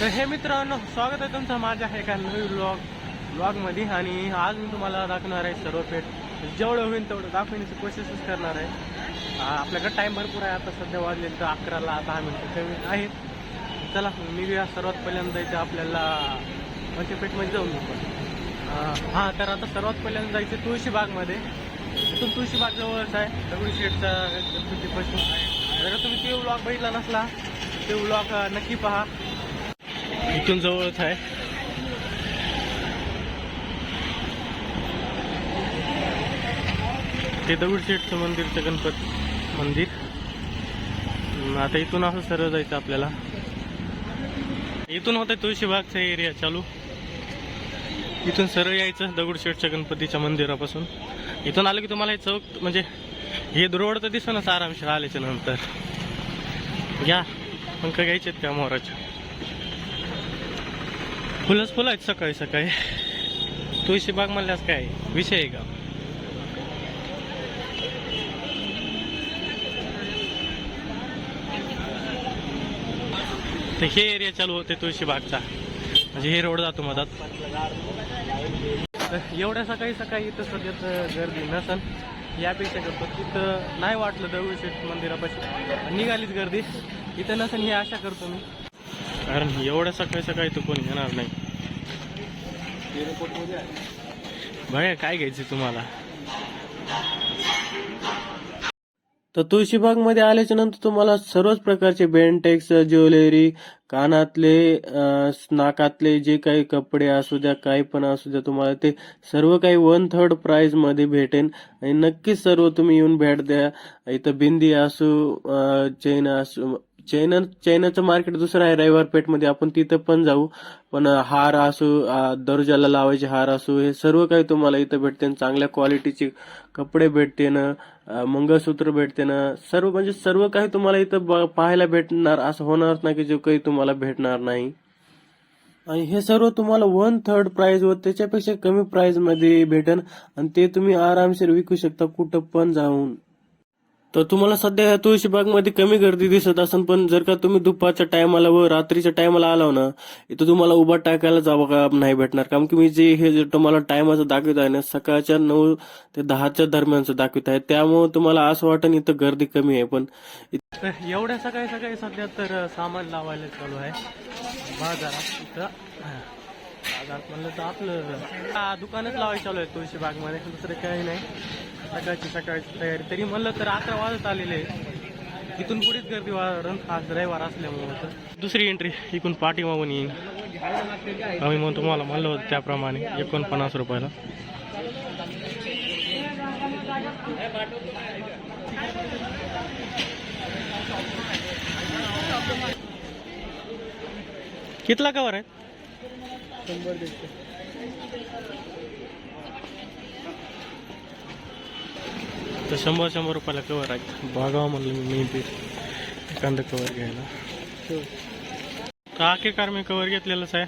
तर हे मित्रांनो स्वागत आहे तुमचं माझ्या एका नवीन ब्लॉग ब्लॉगमध्ये आणि आज मी तुम्हाला दाखवणार आहे सर्व पेठ जेवढं होईल तेवढं दाखवण्याची कोशिशच करणार आहे. आपल्याकडे टाईम भरपूर आहे. आता सध्या वाजले तर अकराला दहा मिनटं कमी आहेत. चला निघूया सर्वात पहिल्यांदा जायचं आपल्याला पंचपेठमध्ये जाऊन घेतो हां तर आता सर्वात पहिल्यांदा जायचं तुळशीबागमध्ये. इथून तुळशीबाग जवळच आहे. दगडी शेठचा गणपतीपासून जर तुम्ही ते ब्लॉग बघितला नसला ते ब्लॉग नक्की पहा. इथून जवळच आहे. ते दगडशेठचं मंदिरचं गणपत मंदिर. आता इथून असं सरळ जायचं आपल्याला. इथून होतं तुळशीबागचा एरिया चालू. इथून सरळ यायचं दगडशेठच्या गणपतीच्या मंदिरापासून. इथून आलं की तुम्हाला हे चौक म्हणजे हे रोड तर दिसणच आरामशीर आल्याच्यानंतर. घ्या पंख घ्यायचे आहेत का मोहराच्या. फुलंच फुलं आहेत सकाळी सकाळी. तुळशी बाग म्हणल्यास काय? विषय आहे का? तर हे एरिया चालू होते तुळशी बागचा. म्हणजे हे रोड जातो मधात. तर एवढ्या सकाळी सकाळी इथं सध्या तर गर्दी नसन. यापेक्षा करतो तिथं नाही वाटलं दगडूशेठ मंदिरापाशी. निघालीच गर्दी. इथं नसन हे आशा करतो मी. कारण एवढ्या सकाळी सकाळी तर कोणी येणार नाही. बघा काय घ्यायचं तुम्हाला? तर तुळशीबागमध्ये आल्याच्यानंतर तुम्हाला सर्वच प्रकारचे बेंटेक्स ज्वेलरी कानातले नाकातले जे काही कपडे असू द्या काही पण असू द्या तुम्हाला ते सर्व काही वन थर्ड प्राइसमध्ये भेटेन. आणि नक्कीच सर्व तुम्ही येऊन भेट द्या. इथं बिंदी असू चेन असू चैन चायनाचं मार्केट दुसरं आहे रविवार पेठमध्ये. आपण तिथं पण जाऊ. पण हार असो दर्जाला लावायचे हार असो हे सर्व काही तुम्हाला इथं भेटते चांगल्या क्वालिटीचे कपडे भेटते ना मंगळसूत्र भेटते ना सर्व म्हणजे सर्व काही तुम्हाला इथं ब- पाहायला भेटणार. असं होणार नाही की जो काही तुम्हाला भेटणार नाही. आणि हे सर्व तुम्हाला वन थर्ड प्राइस व त्याच्यापेक्षा कमी प्राइसमध्ये भेटेल आणि ते तुम्ही आरामशीर विकू शकता कुठं पण जाऊन. तर तुम्हाला सध्या ह्या तुळशीबाग कमी गर्दी दिसत असेल पण जर का तुम्ही दुपारच्या टायमाला व रात्रीच्या टायमाला आला हो ना इथं तुम्हाला उभा टाकायला जावा का नाही भेटणार. कारण की मी जे हे जे तुम्हाला टायमाचं दाखवित आहे ना सकाळच्या नऊ ते दहाच्या दरम्यानचं दाखवित आहे. त्यामुळे तुम्हाला असं वाटेल इथं गर्दी कमी आहे पण एवढ्या सकाळी सकाळी सध्या तर सामान लावायला चालू आहे. बाजारात इथं. बाजारात म्हणलं तर आपलं हा, दुकानच लावायचं चालू आहे तुळशी बागमध्ये दुसरं काही नाही. सकाळची सकाळची तयारी. तरी म्हणलं तर अकरा वाजत आलेले आहे. इथून पुढेच गर्दी वाढून आज रविवार असल्यामुळे तर. दुसरी एंट्री इकडून पाठी मागून येईन. आम्ही मग तुम्हाला म्हणलं होतं त्याप्रमाणे एकोणपन्नास रुपयाला. कितला कवर आहे? शंभर तर शंभर शंभर रुपयाला कवर आहे. बघावं म्हणलं मी मेहनती एखादं कवर घ्यायला. तर आखिरकार मी कवर घेतलेलंच आहे.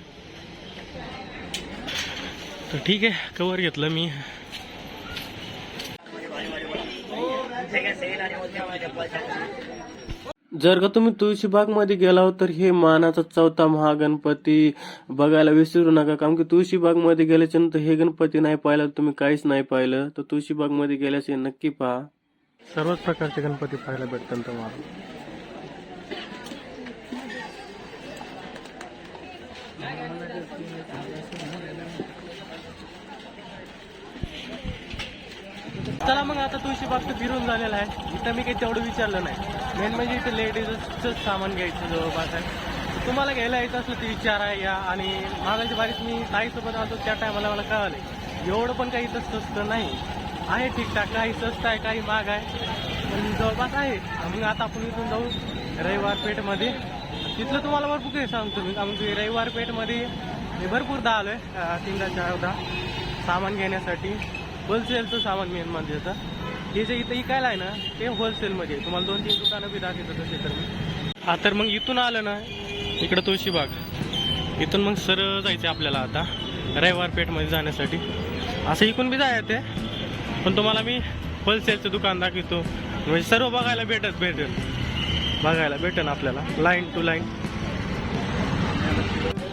तर ठीक आहे कवर घेतलं मी. जर का तुम्ही तुळशीबागमध्ये गेला हो तर हे मानाचा चौथा महागणपती बघायला विसरू नका. कारण की तुळशीबागमध्ये गेल्याच्यानंतर हे गणपती नाही पाहिलं तर तुम्ही काहीच नाही पाहिलं. तर तुळशीबागमध्ये गेल्याचे नक्की पहा. सर्वच प्रकारचे गणपती पाहायला भेटतात तुम्हाला. चला मग आता तुळशीबाग फिरून झालेला आहे. इथं मी काही तेवढं विचारलं नाही. मेन म्हणजे इथं लेडीजच सामान घ्यायचं जवळपास आहे. तुम्हाला घ्यायला यायचं असलं ते विचारा या. आणि मागाच्या बारीत मी ताईसोबत आलो त्या टायमाला मला कळालं. एवढं पण काही इथं स्वस्त नाही. आहे ठीकठाक काही स्वस्त आहे काही महाग आहे. पण जवळपास आहे. मग आता आपण इथून जाऊ रविवार पेठमध्ये. तिथलं तुम्हाला भरपूर काही सांगतो मी. कारण की रविवार पेठमध्ये मी भरपूरदा आलो आहे तीनदा चारदा सामान घेण्यासाठी. होलसेलचं सामान मेन म्हणजे येतं हे जे इथं इकायला आहे? ना ते होलसेलमध्ये तुम्हाला दोन तीन दुकानं बी दाखवतो तसे तर मी. हा तर मग इथून आलं ना इकडं तुळशीबाग. इथून मग सरळ जायचं आपल्याला आता रविवार पेठमध्ये जाण्यासाठी. असं इकून बी जायचं ते पण तुम्हाला मी होलसेलचं दुकान दाखवतो. म्हणजे सर्व बघायला भेटत भेटेल बघायला भेटेल आपल्याला लाईन टू लाईन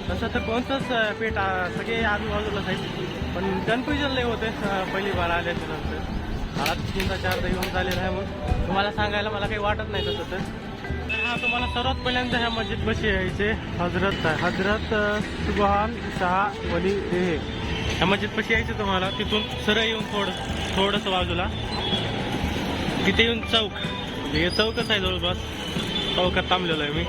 तसं तर कोणतंच पेठ सगळे आजूबाजूला जायचं पण कन्फ्युजन नाही होते पहिली बार आल्याच्यानंतर. मला तीनदा चारदा येऊन झालेला आहे मग. तुम्हाला सांगायला मला काही वाटत नाही तसं तर. हा तुम्हाला सर्वात पहिल्यांदा ह्या मस्जिद यायचे हजरत हजरत सुबहान शाह वली हे. ह्या मस्जिदपाशी यायचे तुम्हाला. तिथून सरळ येऊन थोडं थोडंसं बाजूला. तिथे येऊन चौक. म्हणजे हे चौकच आहे जवळपास. चौकात थांबलेलो आहे मी.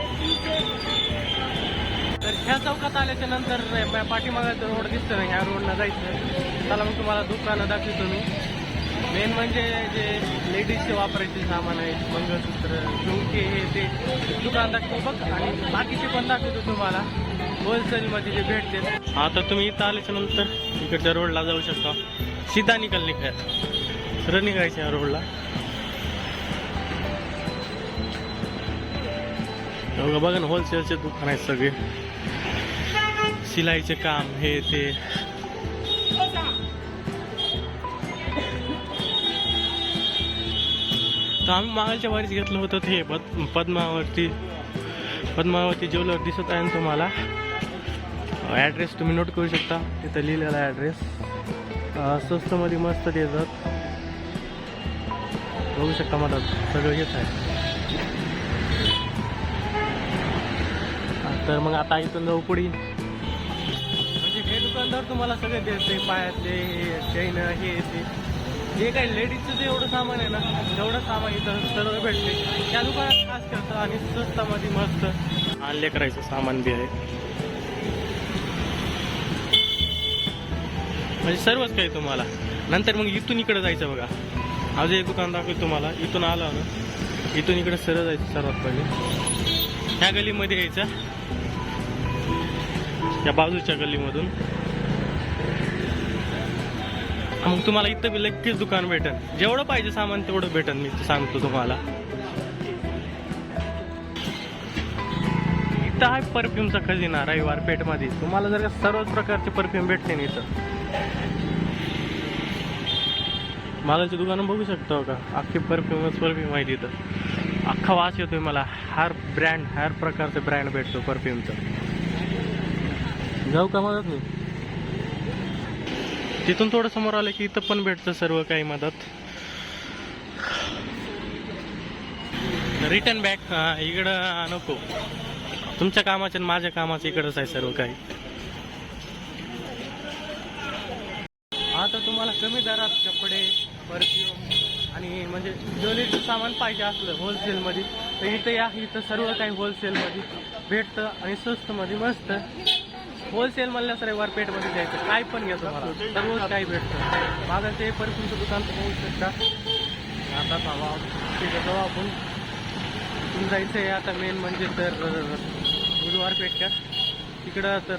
ह्या चौकात आल्याच्यानंतर प- पाठीमागाचा रोड दिसतो ना ह्या रोडला जायचं. त्याला मग तुम्हाला दुकानं दाखवतो मी. मेन म्हणजे जे लेडीजचे वापरायचे सामान आहेत मंगळसूत्र झुमके हे ते दुकान दाखवतो बघ आणि बाकीचे पण दाखवतो तुम्हाला. होलसेलमध्ये जे भेटते. आता तुम्ही इथं आल्याच्यानंतर इकडच्या रोडला जाऊ शकता. सीधा निकाल निघाय सरळ निघायचं या रोडला. बघा ना होलसेलचे दुकान आहेत सगळे. शिलाईचे काम हे ते. तर आम्ही मागालच्या वारीच घेतलं होतं ते पद पद्मावरती पद्मावती ज्वेलर दिसत आहे ना तुम्हाला. ॲड्रेस तुम्ही नोट करू शकता. तिथं लिहिलेला ॲड्रेस स्वस्तमध्ये मस्त देतात बघू शकता मला सगळं हेच आहे. तर मग आता इथून जाऊ पुढे म्हणजे तुम्हाला सगळं देते पायातले हे चैन हे ते. जे काही लेडीजचं जे एवढं सामान आहे ना तेवढं सामान इथं सर्व भेटते. त्या दुकानात खास करतं आणि स्वस्तामध्ये मस्त. आणले करायचं सामान बी आहे म्हणजे सर्वच काही तुम्हाला. नंतर मग इथून इकडे जायचं बघा. आज एक दुकान दाखवतो तुम्हाला. इथून आलं ना इथून इकडे सरळ जायचं सर्वात पहिले. ह्या गलीमध्ये यायचं. त्या बाजूच्या गल्लीमधून. मग तुम्हाला इथं बी लगेच दुकान भेटन. जेवढं पाहिजे सामान तेवढं भेटन मी सांगतो तुम्हाला. इथं आहे परफ्यूमचा खजिना रविवार पेठमध्ये. तुम्हाला जर सर्वच प्रकारचे परफ्यूम भेटते ना इथं. मालाची दुकानं बघू शकतो हो का? अख्खी परफ्यूमच परफ्यूम आहे तिथं. अख्खा वास येतोय मला. हर ब्रँड हर प्रकारचे ब्रँड भेटतो परफ्यूमचा. जाऊ का मदत? मी तिथून थोडं समोर आलं की इथं पण भेटतं सर्व काही मदत. रिटर्न बॅक इकडं नको. तुमच्या कामाचं आणि माझ्या कामाचं इकडंच आहे सर्व काही. आता तुम्हाला कमी दरात कपडे परफ्यूम आणि म्हणजे ज्वेलरीचं सामान पाहिजे असलं होलसेलमध्ये तर इथं या इथं सर्व काही होलसेलमध्ये भेटतं आणि स्वस्तमध्ये मस्त. होलसेल म्हणल्यास रविवार पेठमध्ये द्यायचं. काय पण घ्या तुम्हाला. सर्वच काही भेटतं? माझं ते परफ्यूमचं दुकान तर होऊ शकता. आता थांबा तिथं जाऊ आपण. इथून जायचं आहे आता मेन म्हणजे तर बुधवार पेठ का तिकडं तर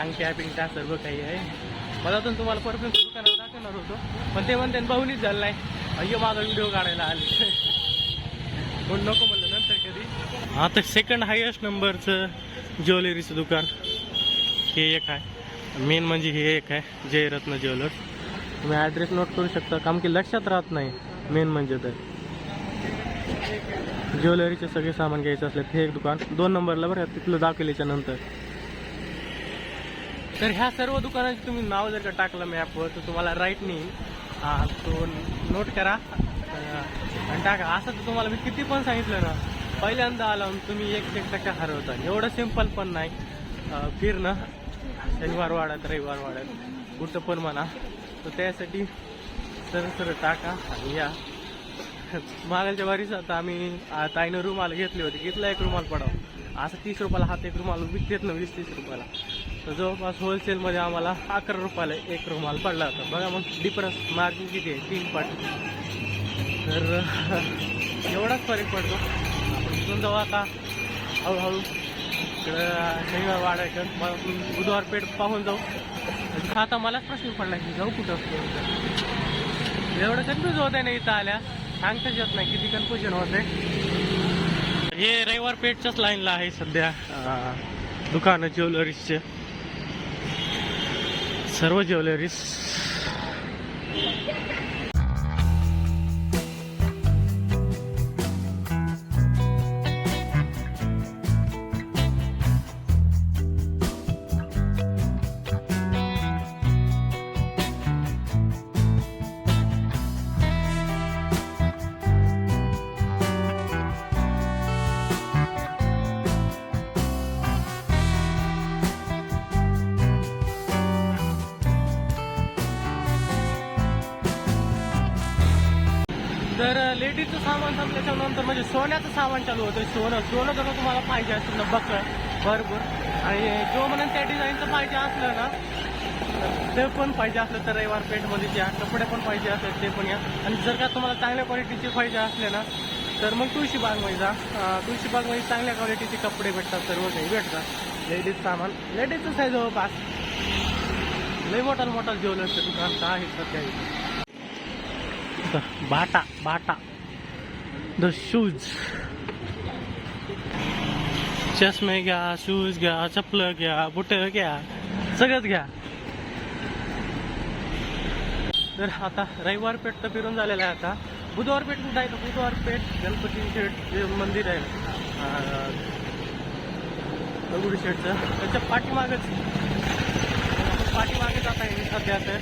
अंगठ्या पिंगट्या सर्व काही आहे. मला तर तुम्हाला परफ्युम दुकानात दाखवणार होतो. पण ते म्हणते भाऊनीच झालं नाही. अय्यो माझा व्हिडिओ काढायला आले. कोण नको म्हणलं नंतर कधी. आता सेकंड हायेस्ट नंबरचं ज्वेलरीचं दुकान. हे एक आहे. मेन म्हणजे हे एक आहे जयरत्न ज्वेलर्स. तुम्ही ॲड्रेस नोट करू शकता काम की लक्षात राहत नाही. मेन म्हणजे तर. ज्वेलरीचे सगळे सामान घ्यायचं असलं हे एक दुकान. दोन नंबरला बरं तिथलं दाखवल्याच्या नंतर. तर ह्या सर्व दुकानाचे तुम्ही नाव जर का टाकलं मॅपवर तर तुम्हाला राईट नाही तो नोट करा. आणि टाका. असं तर तुम्हाला मी किती पण सांगितलं ना पहिल्यांदा आला तुम्ही एक एक टक्का हरवता. एवढं सिंपल पण नाही. फिरणं. शनिवार वाड्यात रविवार वाड्यात कुठं पण म्हणा. तर त्यासाठी सर सर टाका आणि या. मागायच्या वारीस आता आम्ही ताईनं रुमाल घेतले होते. घेतला एक रुमाल पडाव. असं तीस रुपयाला हात एक रुमाल विकतेत ना वीस तीस रुपयाला. तर जवळपास होलसेलमध्ये आम्हाला अकरा रुपयाला एक रुमाल पडला होता. बघा मग डिफरन्स मार्जिन किती आहे? तीन पट. तर एवढाच फरक पडतो. आपण जाऊ आता हळूहळू इकडं शनिवार वाड्याकडं मग बुधवार पेठ पाहून जाऊ. आणि आता मलाच प्रश्न पडला की जाऊ कुठं? एवढं कन्फ्युज होत आहे ना इथं आल्या. सांगताच येत नाही किती कन्फ्युजन होते हे रविवार पेठच्याच लाईनला आहे सध्या दुकानं ज्वेलरीजचे. सर्व ज्वेलरीज. सामान संपल्याच्यानंतर म्हणजे सोन्याचं सामान चालू होतं. सोनं सोनं जर तुम्हाला पाहिजे असेल ना बकळ भरपूर आणि जो म्हणून त्या डिझाईनचं पाहिजे असलं ना ते पण पाहिजे असलं तर रविवार पेठमध्ये या कपडे पण पाहिजे असतात ते पण या. आणि जर का तुम्हाला चांगल्या क्वालिटीचे पाहिजे असले ना तर मग तुळशी बागमध्ये जा. तुळशी बागमध्ये चांगल्या क्वालिटीचे कपडे भेटतात सर्व काही भेटतात. लेडीज सामान. लेडीजच आहे जवळपास. लय मोठा मोठा ज्वेलर्सचं दुकान तर आहे सध्या बाटा बाटा. द शूज चष्मे घ्या शूज घ्या चपलं घ्या बुट घ्या सगळंच घ्या तर आता रविवार पेठ तर फिरून झालेलं आहे आता. बुधवार पेठ कुठं आहे? बुधवार पेठ गणपती शेठ जे मंदिर आहे. अं, शेठचं. त्याच्या पाठीमागच. आपण पाठीमागे जात आहे सध्या तर.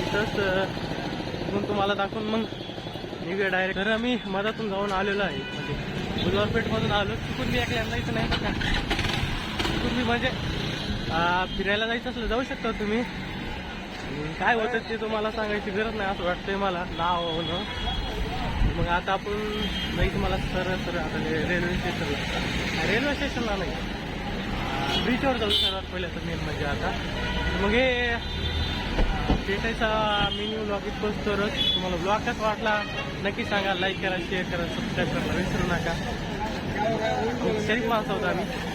इथंच मग तुम्हाला दाखवून मग निघूया डायरेक्ट तर आम्ही मधातून जाऊन आलेलो आहे. म्हणजे बुधवारपेठमधून आलो. चुकून मी एकल्या जायचं नाही का चुकून मी म्हणजे फिरायला जायचं असलं जाऊ शकता तुम्ही. काय होतं ते तुम्हाला सांगायची गरज नाही असं वाटतंय मला. नाव होणं मग आता आपण नाही तुम्हाला सरळ सरळ आता रेल्वे स्टेशनला रेल्वे स्टेशनला नाही. बीचवर जाऊ सर्वात पहिले तर मेन म्हणजे आता. मग हे भेटायचा मिनी ब्लॉग इथ तरच तुम्हाला ब्लॉग कसा वाटला नक्की सांगा. लाईक करा शेअर करा सबस्क्राईब करा. विसरू नका. शरीफ माणसं होता आम्ही.